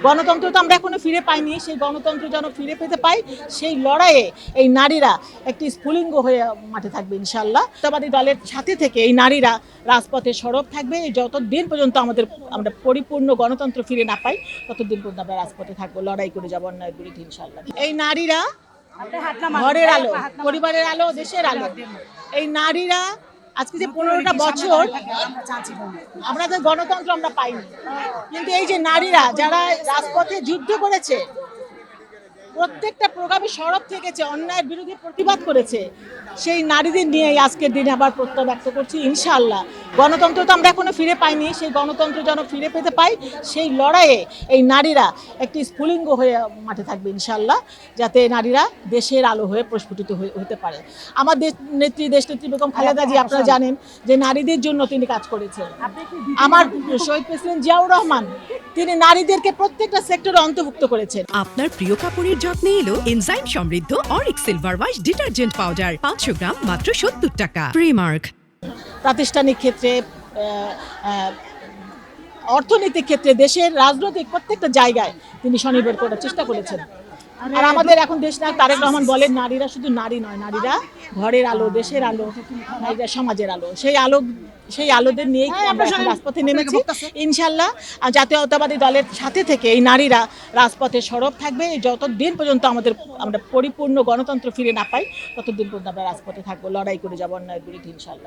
গণতন্ত্র তো আমরা এখনও ফিরে পাইনি সেই গণতন্ত্র যেন ফিরে পেতে পাই সেই লড়াইয়ে এই নারীরা একটি স্ফুলিঙ্গ হয়ে মাঠে থাকবে ইনশাল্লাহ সত্যবাদী দলের সাথে থেকে এই নারীরা রাজপথে সরব থাকবে যতদিন পর্যন্ত আমাদের আমরা পরিপূর্ণ গণতন্ত্র ফিরে না পাই ততদিন পর্যন্ত আমরা রাজপথে থাকব লড়াই করে যাব অন্যায়ের বিরুদ্ধে ইনশাল্লাহ এই নারীরা ঘরের আলো পরিবারের আলো দেশের আলো। এই নারীরা আজকে যে পনেরোটা বছর আমরা তো গণতন্ত্র আমরা পাইনি। কিন্তু এই যে নারীরা যারা রাজপথে যুদ্ধ করেছে প্রত্যেকটা প্রোগ্রামে সরব থেকেছে অন্যায়ের বিরুদ্ধে প্রতিবাদ করেছে সেই নারীদের নিয়ে আজকের দিনে আবার প্রত্যয় ব্যক্ত করছি ইনশাআল্লাহ। গণতন্ত্র তো আমরা এখনও ফিরে পাইনি সেই গণতন্ত্র যেন ফিরে পেতে পাই সেই লড়াইয়ে এই নারীরা একটি স্ফুলিঙ্গ হয়ে মাঠে থাকবে ইনশাআল্লাহ যাতে নারীরা দেশের আলো হয়ে প্রস্ফুটিত হতে পারে। আমার দেশ নেত্রী দেশ নেত্রী বেগম খালেদা জি আপনারা জানেন যে নারীদের জন্য তিনি কাজ করেছেন। আমার শহীদ প্রেসিডেন্ট জিয়াউর রহমান তিনি নারীদেরকে প্রত্যেকটা সেক্টরে অন্তর্ভুক্ত করেছেন। আপনার প্রিয় কাপড়ের যত্নে এলো এনজাইম সমৃদ্ধ অরিক সিলভার ওয়াশ ডিটারজেন্ট পাউডার পাঁচশো গ্রাম মাত্র সত্তর টাকা। প্রিমার্ক প্রাতিষ্ঠানিক ক্ষেত্রে অর্থনৈতিক ক্ষেত্রে দেশের রাজনৈতিক প্রত্যেকটা জায়গায় তিনি স্বনির্ভর করার চেষ্টা করেছেন। আর আমাদের এখন দেশ নায়ক তারেক রহমান বলেন নারীরা শুধু নারী নয় নারীরা ঘরের আলো দেশের আলো নারীরা সমাজের আলো। সেই আলো সেই আলোদের নিয়েই আমরা রাজপথে নেমেছি। ইনশাল্লাহ আর জাতীয়তাবাদী দলের সাথে থেকে এই নারীরা রাজপথে সরব থাকবে। যতদিন পর্যন্ত আমাদের আমরা পরিপূর্ণ গণতন্ত্র ফিরে না পাই ততদিন পর্যন্ত আমরা রাজপথে থাকব লড়াই করে যাব অন্যায়ের বিরুদ্ধে ইনশাল্লাহ